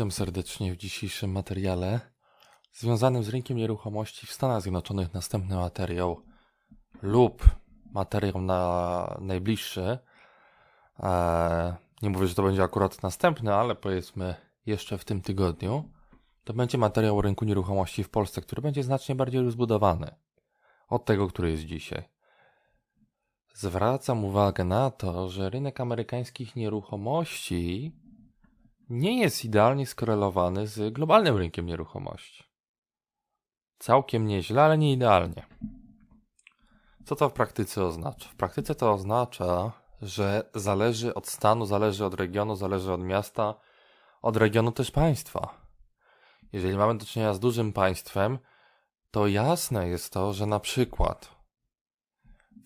Witam serdecznie w dzisiejszym materiale związanym z rynkiem nieruchomości w Stanach Zjednoczonych. Następny materiał lub materiał na najbliższy. Eee, nie mówię, że to będzie akurat następny, ale powiedzmy jeszcze w tym tygodniu. To będzie materiał o rynku nieruchomości w Polsce, który będzie znacznie bardziej rozbudowany od tego, który jest dzisiaj. Zwracam uwagę na to, że rynek amerykańskich nieruchomości nie jest idealnie skorelowany z globalnym rynkiem nieruchomości. Całkiem nieźle, ale nie idealnie. Co to w praktyce oznacza? W praktyce to oznacza, że zależy od stanu, zależy od regionu, zależy od miasta, od regionu też państwa. Jeżeli mamy do czynienia z dużym państwem, to jasne jest to, że na przykład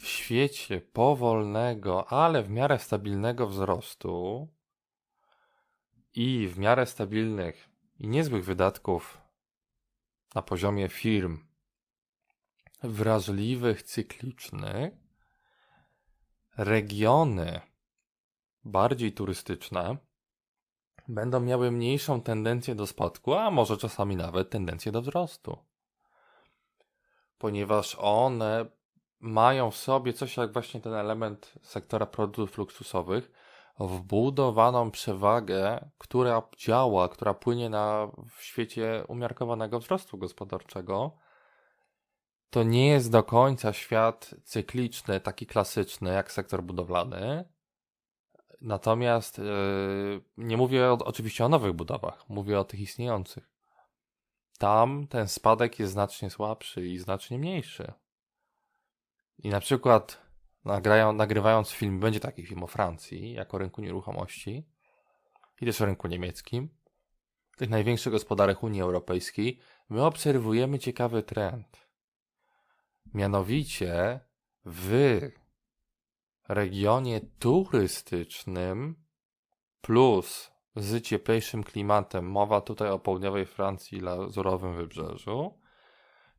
w świecie powolnego, ale w miarę stabilnego wzrostu i w miarę stabilnych i niezłych wydatków na poziomie firm wrażliwych, cyklicznych, regiony bardziej turystyczne będą miały mniejszą tendencję do spadku, a może czasami nawet tendencję do wzrostu. Ponieważ one mają w sobie coś jak właśnie ten element sektora produktów luksusowych, wbudowaną przewagę, która działa, która płynie na w świecie umiarkowanego wzrostu gospodarczego, to nie jest do końca świat cykliczny, taki klasyczny jak sektor budowlany. Natomiast yy, nie mówię o, oczywiście o nowych budowach, mówię o tych istniejących. Tam ten spadek jest znacznie słabszy i znacznie mniejszy. I na przykład nagrają, nagrywając film, będzie taki film o Francji, jako rynku nieruchomości i też o rynku niemieckim, tych największych gospodarek Unii Europejskiej, my obserwujemy ciekawy trend. Mianowicie w regionie turystycznym plus z cieplejszym klimatem, mowa tutaj o południowej Francji i Lazurowym Wybrzeżu,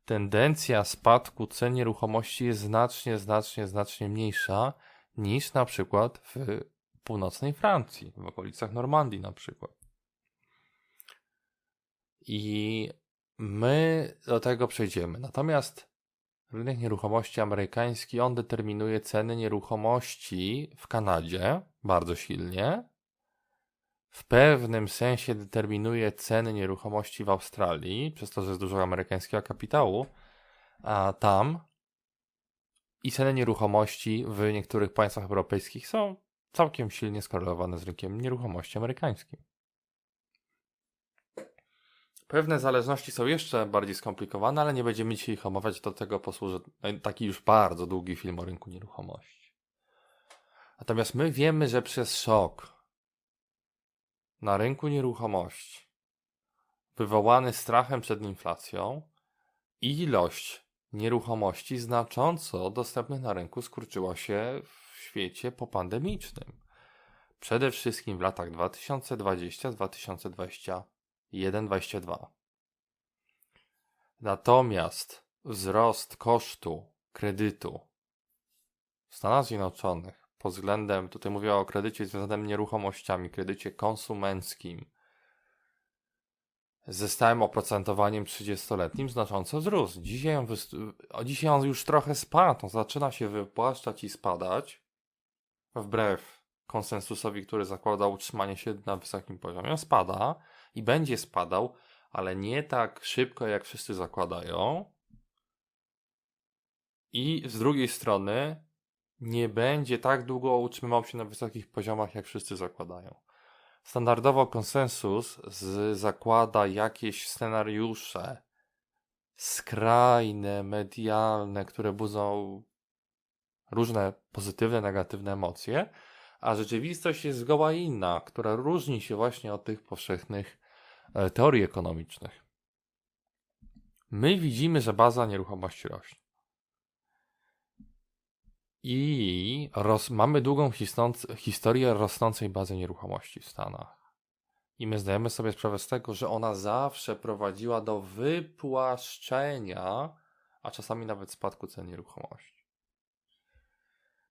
tendencja spadku cen nieruchomości jest znacznie, znacznie, znacznie mniejsza niż na przykład w północnej Francji, w okolicach Normandii na przykład. I my do tego przejdziemy. Natomiast rynek nieruchomości amerykański, on determinuje ceny nieruchomości w Kanadzie bardzo silnie. W pewnym sensie determinuje ceny nieruchomości w Australii, przez to, że jest dużo amerykańskiego kapitału, a tam i ceny nieruchomości w niektórych państwach europejskich są całkiem silnie skorelowane z rynkiem nieruchomości amerykańskim. Pewne zależności są jeszcze bardziej skomplikowane, ale nie będziemy dzisiaj ich omawiać, do tego posłuży taki już bardzo długi film o rynku nieruchomości. Natomiast my wiemy, że przez szok na rynku nieruchomości wywołany strachem przed inflacją ilość nieruchomości znacząco dostępnych na rynku skurczyła się w świecie popandemicznym. Przede wszystkim w latach 2020-2021-2022. Natomiast wzrost kosztu kredytu w Stanach Zjednoczonych pod względem, tutaj mówię o kredycie związanym nieruchomościami, kredycie konsumenckim, ze stałym oprocentowaniem 30-letnim znacząco wzrósł. Dzisiaj on, dzisiaj on już trochę spadł, on zaczyna się wypłaszczać i spadać, wbrew konsensusowi, który zakłada utrzymanie się na wysokim poziomie. On spada i będzie spadał, ale nie tak szybko, jak wszyscy zakładają. I z drugiej strony nie będzie tak długo utrzymywał się na wysokich poziomach, jak wszyscy zakładają. Standardowo konsensus zakłada jakieś scenariusze skrajne, medialne, które budzą różne pozytywne, negatywne emocje, a rzeczywistość jest zgoła inna, która różni się właśnie od tych powszechnych e, teorii ekonomicznych. My widzimy, że baza nieruchomości rośnie. I roz, mamy długą historię rosnącej bazy nieruchomości w Stanach. I my zdajemy sobie sprawę z tego, że ona zawsze prowadziła do wypłaszczenia, a czasami nawet spadku cen nieruchomości.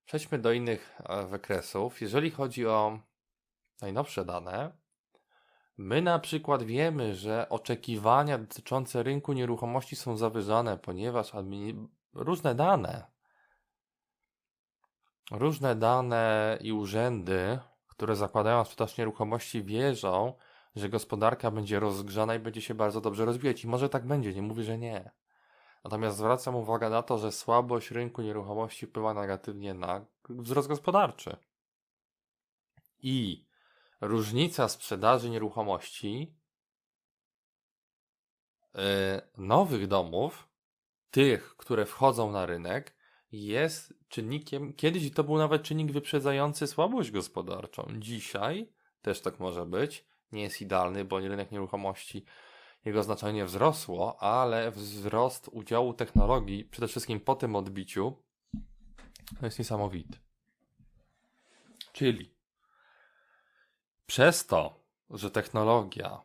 Przejdźmy do innych e, wykresów. Jeżeli chodzi o najnowsze dane, My na przykład wiemy, że oczekiwania dotyczące rynku nieruchomości są zawyżane, ponieważ różne dane, różne dane i urzędy, które zakładają sprzedaż nieruchomości, wierzą, że gospodarka będzie rozgrzana i będzie się bardzo dobrze rozwijać. I może tak będzie, nie mówię, że nie. Natomiast zwracam uwagę na to, że słabość rynku nieruchomości wpływa negatywnie na wzrost gospodarczy. I różnica sprzedaży nieruchomości yy, nowych domów, tych, które wchodzą na rynek, jest czynnikiem, kiedyś to był nawet czynnik wyprzedzający słabość gospodarczą. Dzisiaj też tak może być. Nie jest idealny, bo rynek nieruchomości, jego znaczenie wzrosło, ale wzrost udziału technologii, przede wszystkim po tym odbiciu, jest niesamowity. Czyli przez to, że technologia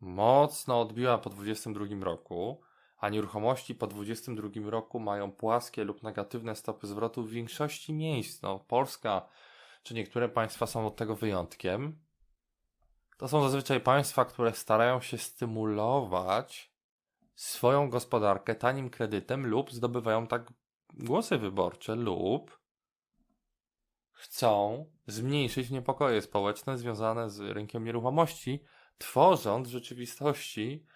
mocno odbiła po 2022 roku, a nieruchomości po 2022 roku mają płaskie lub negatywne stopy zwrotu w większości miejsc. No, Polska czy niektóre państwa są od tego wyjątkiem. To są zazwyczaj państwa, które starają się stymulować swoją gospodarkę tanim kredytem lub zdobywają tak głosy wyborcze lub chcą zmniejszyć niepokoje społeczne związane z rynkiem nieruchomości, tworząc w rzeczywistości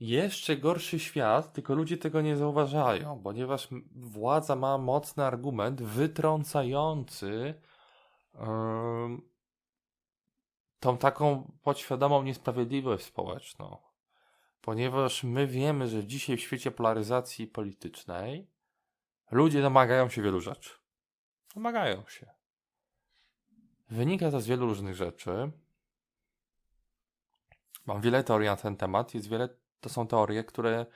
jeszcze gorszy świat, tylko ludzie tego nie zauważają, ponieważ władza ma mocny argument wytrącający ym, tą taką podświadomą niesprawiedliwość społeczną. Ponieważ my wiemy, że dzisiaj w świecie polaryzacji politycznej ludzie domagają się wielu rzeczy. Domagają się. Wynika to z wielu różnych rzeczy. Mam wiele teorii na ten temat. Jest wiele, to są teorie, które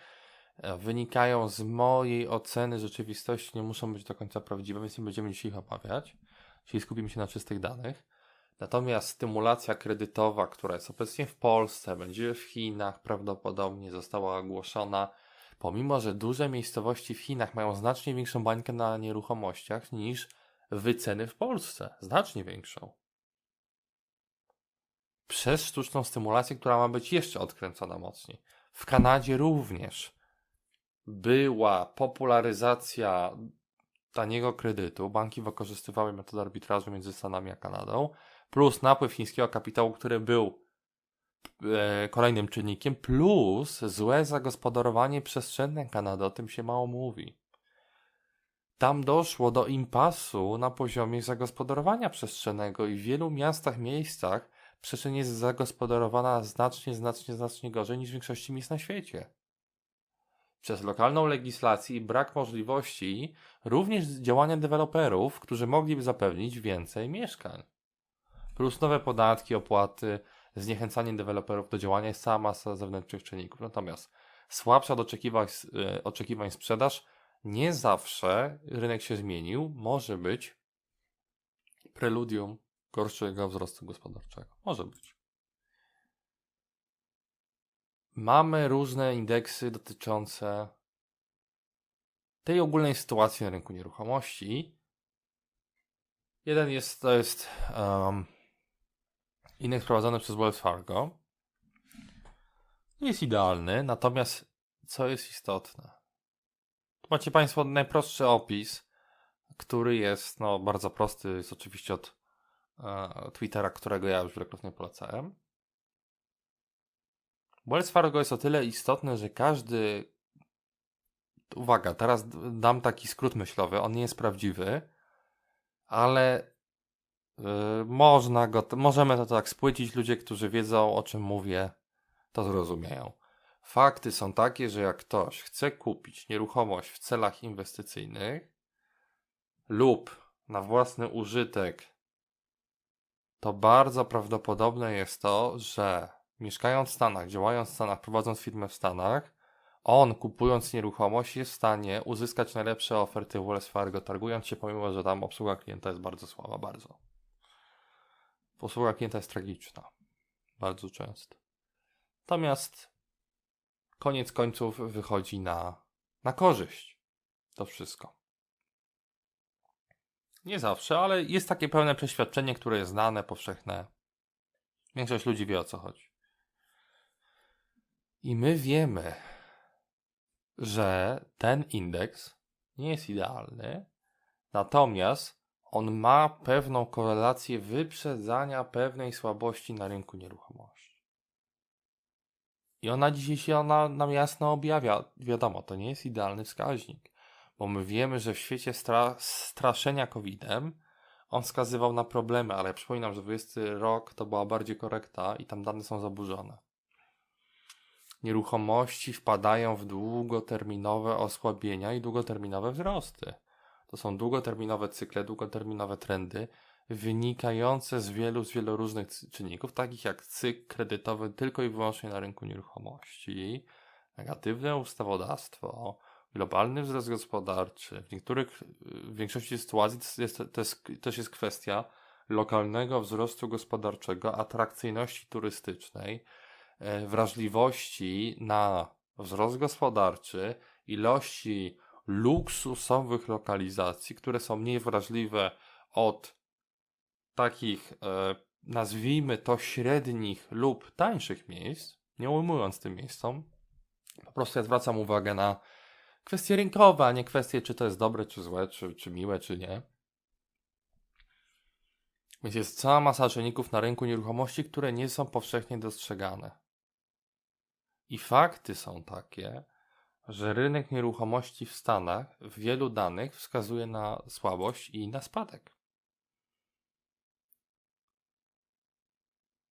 e, wynikają z mojej oceny rzeczywistości, nie muszą być do końca prawdziwe, więc nie będziemy dzisiaj ich omawiać. Dzisiaj skupimy się na czystych danych. Natomiast stymulacja kredytowa, która jest obecnie w Polsce, będzie w Chinach, prawdopodobnie została ogłoszona, pomimo że duże miejscowości w Chinach mają znacznie większą bańkę na nieruchomościach niż wyceny w Polsce. Znacznie większą. Przez sztuczną stymulację, która ma być jeszcze odkręcona mocniej. W Kanadzie również była popularyzacja taniego kredytu. Banki wykorzystywały metodę arbitrażu między Stanami a Kanadą, plus napływ chińskiego kapitału, który był e, kolejnym czynnikiem, plus złe zagospodarowanie przestrzenne Kanady. O tym się mało mówi. Tam doszło do impasu na poziomie zagospodarowania przestrzennego i w wielu miastach, miejscach przestrzeń jest zagospodarowana znacznie, znacznie, znacznie gorzej niż w większości miejsc na świecie. Przez lokalną legislację i brak możliwości również działania deweloperów, którzy mogliby zapewnić więcej mieszkań. Plus nowe podatki, opłaty, zniechęcanie deweloperów do działania jest cała masa zewnętrznych czynników. Natomiast słabsza od oczekiwań, e, oczekiwań sprzedaż nie zawsze rynek się zmienił, może być preludium gorszego wzrostu gospodarczego. Może być. Mamy różne indeksy dotyczące tej ogólnej sytuacji na rynku nieruchomości. Jeden jest, to jest um, indeks prowadzony przez Wells Fargo. Nie jest idealny, natomiast co jest istotne? Tu macie Państwo najprostszy opis, który jest no, bardzo prosty, jest oczywiście od Twittera, którego ja już wielokrotnie polecałem. Wells Fargo jest o tyle istotny, że każdy. Uwaga, teraz dam taki skrót myślowy. On nie jest prawdziwy, ale yy, można go, możemy to tak spłycić. Ludzie, którzy wiedzą o czym mówię, to zrozumieją. Fakty są takie, że jak ktoś chce kupić nieruchomość w celach inwestycyjnych lub na własny użytek, to bardzo prawdopodobne jest to, że mieszkając w Stanach, działając w Stanach, prowadząc firmę w Stanach, on kupując nieruchomość jest w stanie uzyskać najlepsze oferty Wells Fargo, targując się, pomimo że tam obsługa klienta jest bardzo słaba, bardzo. Obsługa klienta jest tragiczna. Bardzo często. Natomiast koniec końców wychodzi na, na korzyść to wszystko. Nie zawsze, ale jest takie pełne przeświadczenie, które jest znane, powszechne. Większość ludzi wie o co chodzi. I my wiemy, że ten indeks nie jest idealny, natomiast on ma pewną korelację wyprzedzania pewnej słabości na rynku nieruchomości. I ona dzisiaj się ona nam jasno objawia. Wiadomo, to nie jest idealny wskaźnik, bo my wiemy, że w świecie stra straszenia COVID-em on wskazywał na problemy, ale ja przypominam, że 20 rok to była bardziej korekta i tam dane są zaburzone. Nieruchomości wpadają w długoterminowe osłabienia i długoterminowe wzrosty. To są długoterminowe cykle, długoterminowe trendy wynikające z wielu, z wielu różnych czynników, takich jak cykl kredytowy tylko i wyłącznie na rynku nieruchomości, negatywne ustawodawstwo, globalny wzrost gospodarczy. W niektórych, w większości sytuacji to jest, to jest, też jest kwestia lokalnego wzrostu gospodarczego, atrakcyjności turystycznej, e, wrażliwości na wzrost gospodarczy, ilości luksusowych lokalizacji, które są mniej wrażliwe od takich, e, nazwijmy to, średnich lub tańszych miejsc, nie ujmując tym miejscom. Po prostu ja zwracam uwagę na kwestie rynkowe, a nie kwestie, czy to jest dobre, czy złe, czy, czy miłe, czy nie. Więc jest cała masa czynników na rynku nieruchomości, które nie są powszechnie dostrzegane. I fakty są takie, że rynek nieruchomości w Stanach w wielu danych wskazuje na słabość i na spadek.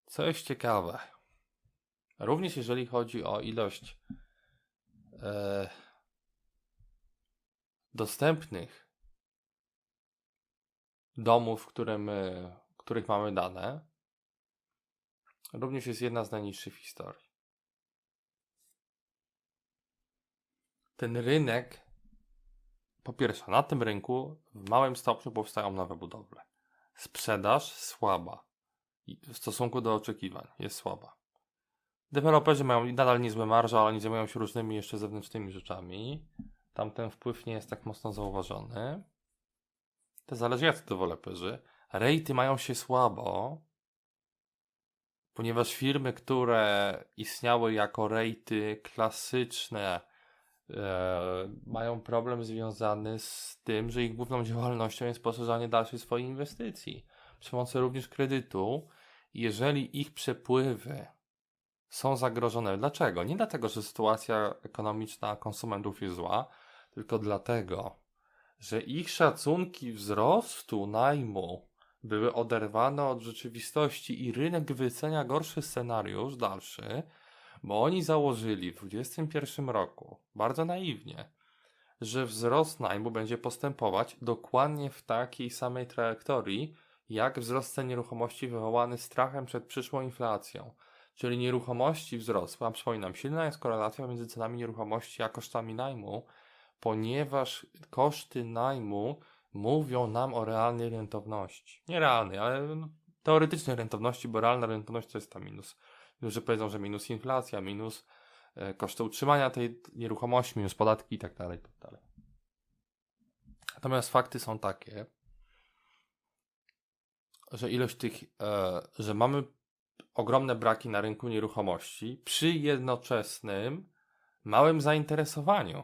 Co jest ciekawe, również jeżeli chodzi o ilość e, dostępnych domów, których mamy dane, również jest jedna z najniższych w historii. Ten rynek, po pierwsze, na tym rynku w małym stopniu powstają nowe budowle. Sprzedaż słaba w stosunku do oczekiwań jest słaba. Deweloperzy mają nadal niezłe marże, ale nie zajmują się różnymi jeszcze zewnętrznymi rzeczami. Tam ten wpływ nie jest tak mocno zauważony. To zależy jak deweloperzy. Rejty mają się słabo, ponieważ firmy, które istniały jako rejty klasyczne, e, mają problem związany z tym, że ich główną działalnością jest poszerzanie dalszej swojej inwestycji. Przy pomocy również kredytu, jeżeli ich przepływy są zagrożone. Dlaczego? Nie dlatego, że sytuacja ekonomiczna konsumentów jest zła, tylko dlatego, że ich szacunki wzrostu najmu były oderwane od rzeczywistości i rynek wycenia gorszy scenariusz dalszy, bo oni założyli w 2021 roku, bardzo naiwnie, że wzrost najmu będzie postępować dokładnie w takiej samej trajektorii, jak wzrost cen nieruchomości wywołany strachem przed przyszłą inflacją. Czyli nieruchomości wzrosły, a przypominam, silna jest korelacja między cenami nieruchomości a kosztami najmu, ponieważ koszty najmu mówią nam o realnej rentowności. Nie realnej, ale no, teoretycznej rentowności, bo realna rentowność to jest ta minus. Ludzie powiedzą, że minus inflacja, minus e, koszty utrzymania tej nieruchomości, minus podatki itd. Tak itd. Tak Natomiast fakty są takie, że ilość tych, e, że mamy ogromne braki na rynku nieruchomości przy jednoczesnym małym zainteresowaniu.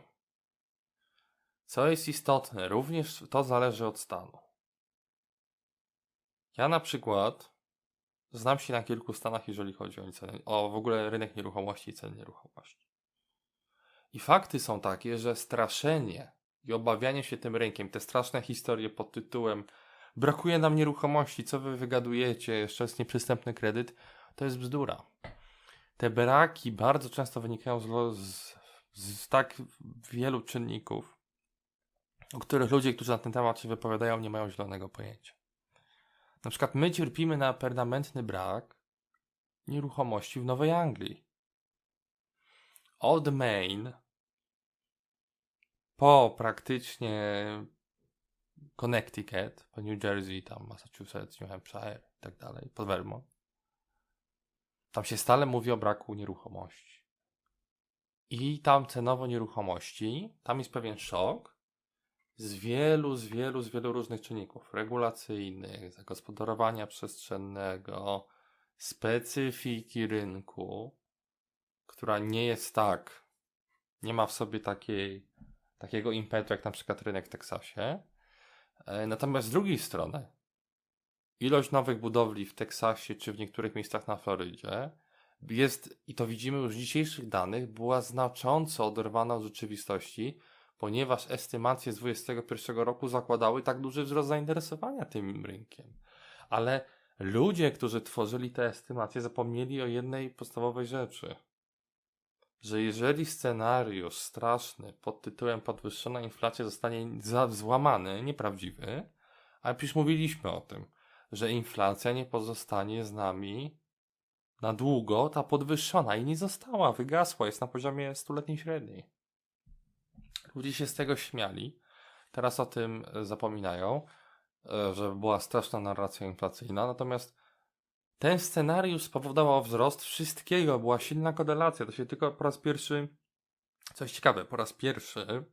Co jest istotne, również to zależy od stanu. Ja na przykład znam się na kilku stanach, jeżeli chodzi o, o w ogóle rynek nieruchomości i ceny nieruchomości. I fakty są takie, że straszenie i obawianie się tym rynkiem, te straszne historie pod tytułem brakuje nam nieruchomości, co wy wygadujecie, jeszcze jest nieprzystępny kredyt, to jest bzdura. Te braki bardzo często wynikają z, z, z tak wielu czynników, o których ludzie, którzy na ten temat się wypowiadają, nie mają zielonego pojęcia. Na przykład my cierpimy na permanentny brak nieruchomości w Nowej Anglii. Od Maine po praktycznie Connecticut, po New Jersey, tam Massachusetts, New Hampshire i tak dalej, po Vermont. Tam się stale mówi o braku nieruchomości. I tam cenowo nieruchomości, tam jest pewien szok z wielu, z wielu, z wielu różnych czynników regulacyjnych, zagospodarowania przestrzennego, specyfiki rynku, która nie jest tak, nie ma w sobie takiej, takiego impetu jak na przykład rynek w Teksasie. E, natomiast z drugiej strony, ilość nowych budowli w Teksasie czy w niektórych miejscach na Florydzie jest, i to widzimy już z dzisiejszych danych, była znacząco oderwana od rzeczywistości, ponieważ estymacje z 2021 roku zakładały tak duży wzrost zainteresowania tym rynkiem. Ale ludzie, którzy tworzyli te estymacje, zapomnieli o jednej podstawowej rzeczy. Że jeżeli scenariusz straszny pod tytułem podwyższona inflacja zostanie złamany, nieprawdziwy, ale przecież mówiliśmy o tym, że inflacja nie pozostanie z nami na długo, ta podwyższona i nie została, wygasła, jest na poziomie stuletniej średniej. Ludzie się z tego śmiali, teraz o tym e, zapominają, e, że była straszna narracja inflacyjna, natomiast ten scenariusz spowodował wzrost wszystkiego, była silna korelacja, to się tylko po raz pierwszy, coś ciekawe, po raz pierwszy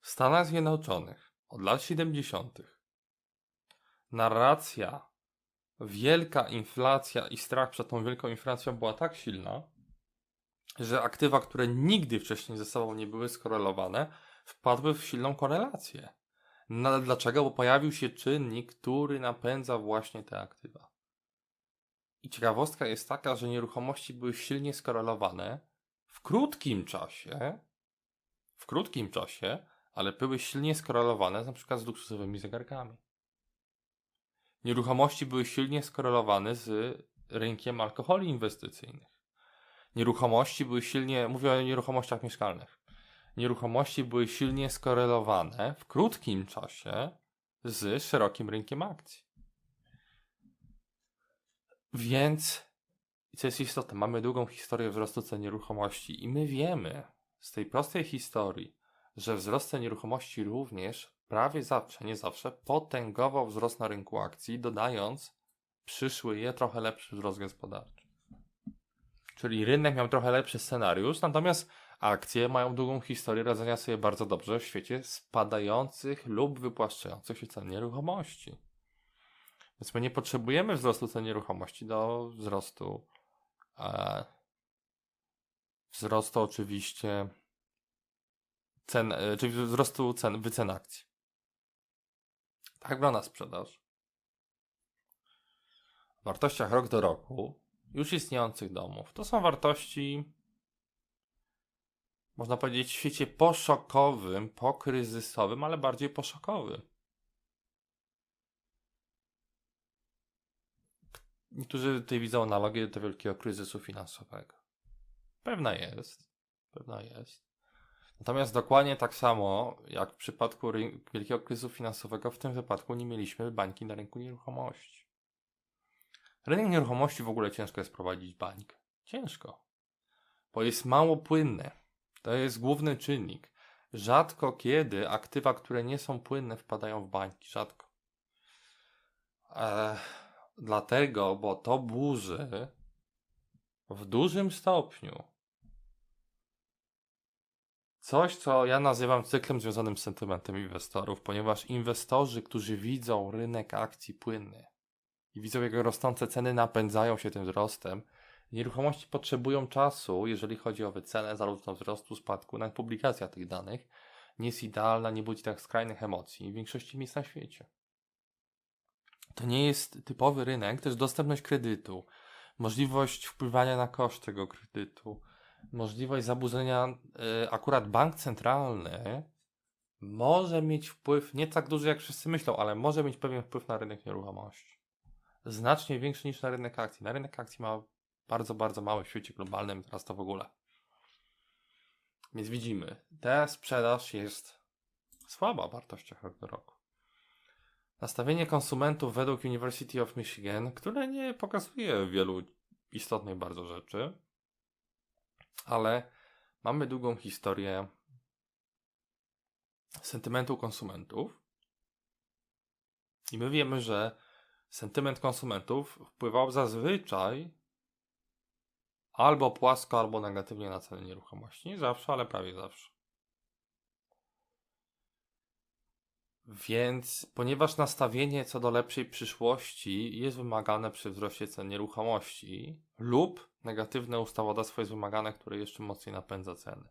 w Stanach Zjednoczonych od lat 70. narracja wielka inflacja i strach przed tą wielką inflacją była tak silna, że aktywa, które nigdy wcześniej ze sobą nie były skorelowane, wpadły w silną korelację. No dlaczego? Bo pojawił się czynnik, który napędza właśnie te aktywa. I ciekawostka jest taka, że nieruchomości były silnie skorelowane w krótkim czasie, w krótkim czasie, ale były silnie skorelowane na przykład z luksusowymi zegarkami. Nieruchomości były silnie skorelowane z rynkiem alkoholi inwestycyjnych. Nieruchomości były silnie, mówię o nieruchomościach mieszkalnych. Nieruchomości były silnie skorelowane w krótkim czasie z szerokim rynkiem akcji. Więc, co jest istotne, mamy długą historię wzrostu cen nieruchomości i my wiemy z tej prostej historii, że wzrost cen nieruchomości również prawie zawsze, nie zawsze, potęgował wzrost na rynku akcji, dodając przyszły je trochę lepszy wzrost gospodarczy. Czyli rynek miał trochę lepszy scenariusz, natomiast akcje mają długą historię radzenia sobie bardzo dobrze w świecie spadających lub wypłaszczających się cen nieruchomości. Więc my nie potrzebujemy wzrostu cen nieruchomości do wzrostu e, wzrostu oczywiście cen, e, czyli wzrostu cen, wycen akcji. Tak wygląda sprzedaż. W wartościach rok do roku już istniejących domów. To są wartości, można powiedzieć, w świecie poszokowym, pokryzysowym, ale bardziej poszokowym. Niektórzy tutaj widzą analogię do wielkiego kryzysu finansowego. Pewna jest. Pewna jest. Natomiast dokładnie tak samo jak w przypadku wielkiego kryzysu finansowego, w tym wypadku nie mieliśmy bańki na rynku nieruchomości. Rynek nieruchomości w ogóle ciężko jest prowadzić bańkę. Ciężko. Bo jest mało płynne. To jest główny czynnik. Rzadko kiedy aktywa, które nie są płynne, wpadają w bańki. Rzadko. Eee, dlatego, bo to burzy w dużym stopniu Coś, co ja nazywam cyklem związanym z sentymentem inwestorów, ponieważ inwestorzy, którzy widzą rynek akcji płynny i widzą jego rosnące ceny, napędzają się tym wzrostem. Nieruchomości potrzebują czasu, jeżeli chodzi o wycenę zarówno wzrostu, spadku, nawet publikacja tych danych nie jest idealna, nie budzi tak skrajnych emocji w większości miejsc na świecie. To nie jest typowy rynek, też dostępność kredytu, możliwość wpływania na koszt tego kredytu, możliwość zaburzenia, y, akurat bank centralny może mieć wpływ, nie tak duży jak wszyscy myślą, ale może mieć pewien wpływ na rynek nieruchomości. Znacznie większy niż na rynek akcji. Na rynek akcji ma bardzo, bardzo mały w świecie globalnym, teraz to w ogóle. Więc widzimy, ta sprzedaż jest słaba w wartościach rok do roku. Nastawienie konsumentów według University of Michigan, które nie pokazuje wielu istotnych bardzo rzeczy, ale mamy długą historię sentymentu konsumentów. I my wiemy, że sentyment konsumentów wpływał zazwyczaj albo płasko, albo negatywnie na ceny nieruchomości. Nie zawsze, ale prawie zawsze. Więc ponieważ nastawienie co do lepszej przyszłości jest wymagane przy wzroście cen nieruchomości lub negatywne ustawodawstwo jest wymagane, które jeszcze mocniej napędza ceny.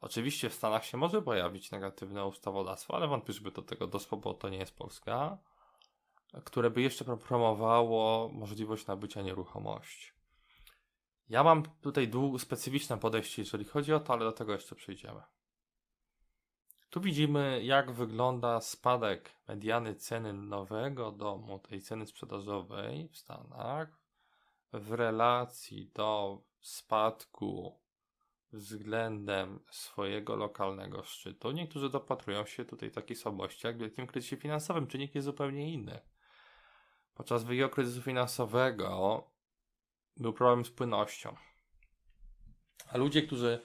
Oczywiście w Stanach się może pojawić negatywne ustawodawstwo, ale wątpię, żeby do tego doszło, bo to nie jest Polska, które by jeszcze pro- promowało możliwość nabycia nieruchomości. Ja mam tutaj specyficzne podejście, jeżeli chodzi o to, ale do tego jeszcze przejdziemy. Tu widzimy, jak wygląda spadek mediany ceny nowego domu, tej ceny sprzedażowej w Stanach, w relacji do spadku względem swojego lokalnego szczytu. Niektórzy dopatrują się tutaj takiej słabości, jak w wielkim kryzysie finansowym. Czynnik jest zupełnie inny. Podczas wielkiego kryzysu finansowego był problem z płynnością. A ludzie, którzy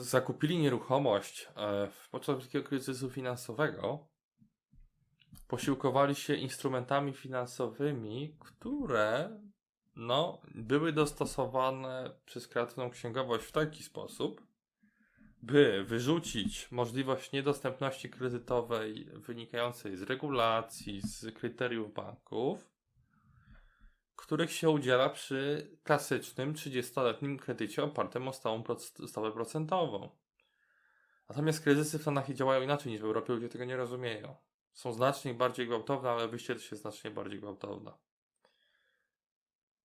zakupili nieruchomość e, podczas wielkiego kryzysu finansowego, posiłkowali się instrumentami finansowymi, które no, były dostosowane przez kreatywną księgowość w taki sposób, by wyrzucić możliwość niedostępności kredytowej wynikającej z regulacji, z kryteriów banków, których się udziela przy klasycznym 30-letnim kredycie opartym o stałą stawę procentową. Natomiast kryzysy w Stanach działają inaczej niż w Europie, ludzie tego nie rozumieją. Są znacznie bardziej gwałtowne, ale wyjście też jest znacznie bardziej gwałtowne.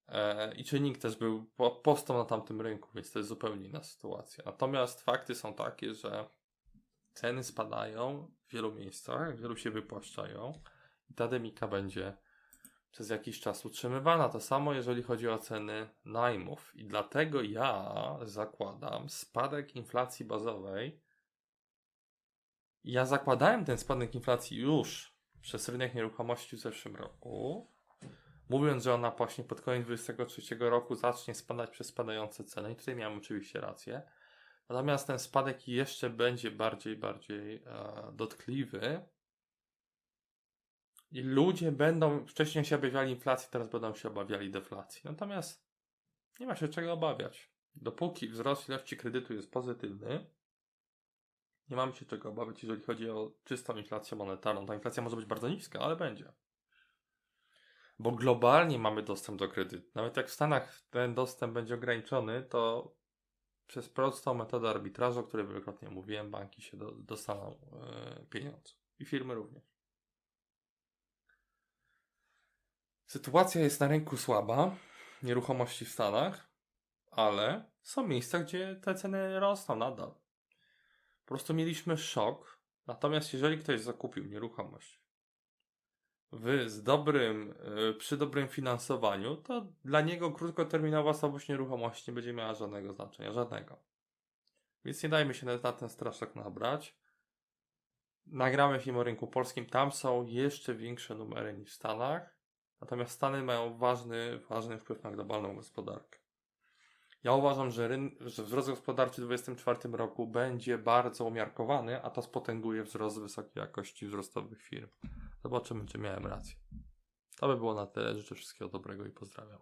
E, I czynnik też był po- postą na tamtym rynku, więc to jest zupełnie inna sytuacja. Natomiast fakty są takie, że ceny spadają w wielu miejscach, wielu się wypłaszczają i ta dynamika będzie przez jakiś czas utrzymywana. To samo jeżeli chodzi o ceny najmów. I dlatego ja zakładam spadek inflacji bazowej. Ja zakładałem ten spadek inflacji już przez rynek nieruchomości w zeszłym roku, mówiąc, że ona właśnie pod koniec 2023 roku zacznie spadać przez spadające ceny. I tutaj miałem oczywiście rację. Natomiast ten spadek jeszcze będzie bardziej, bardziej e, dotkliwy. I ludzie będą, wcześniej się obawiali inflacji, teraz będą się obawiali deflacji. Natomiast nie ma się czego obawiać. Dopóki wzrost ilości kredytu jest pozytywny, nie mamy się czego obawiać, jeżeli chodzi o czystą inflację monetarną. Ta inflacja może być bardzo niska, ale będzie. Bo globalnie mamy dostęp do kredytu. Nawet jak w Stanach ten dostęp będzie ograniczony, to przez prostą metodę arbitrażu, o której wielokrotnie mówiłem, banki się do, dostaną e, pieniądze. I firmy również. Sytuacja jest na rynku słaba, nieruchomości w Stanach, ale są miejsca, gdzie te ceny rosną nadal. Po prostu mieliśmy szok. Natomiast jeżeli ktoś zakupił nieruchomość w, z dobrym, y, przy dobrym finansowaniu, to dla niego krótkoterminowa słabość nieruchomości nie będzie miała żadnego znaczenia, żadnego. Więc nie dajmy się na, ten straszak nabrać. Nagramy film o rynku polskim, tam są jeszcze większe numery niż w Stanach. Natomiast Stany mają ważny, ważny wpływ na globalną gospodarkę. Ja uważam, że, ryn- że wzrost gospodarczy w 2024 roku będzie bardzo umiarkowany, a to spotęguje wzrost wysokiej jakości wzrostowych firm. Zobaczymy, czy miałem rację. To by było na tyle. Życzę wszystkiego dobrego i pozdrawiam.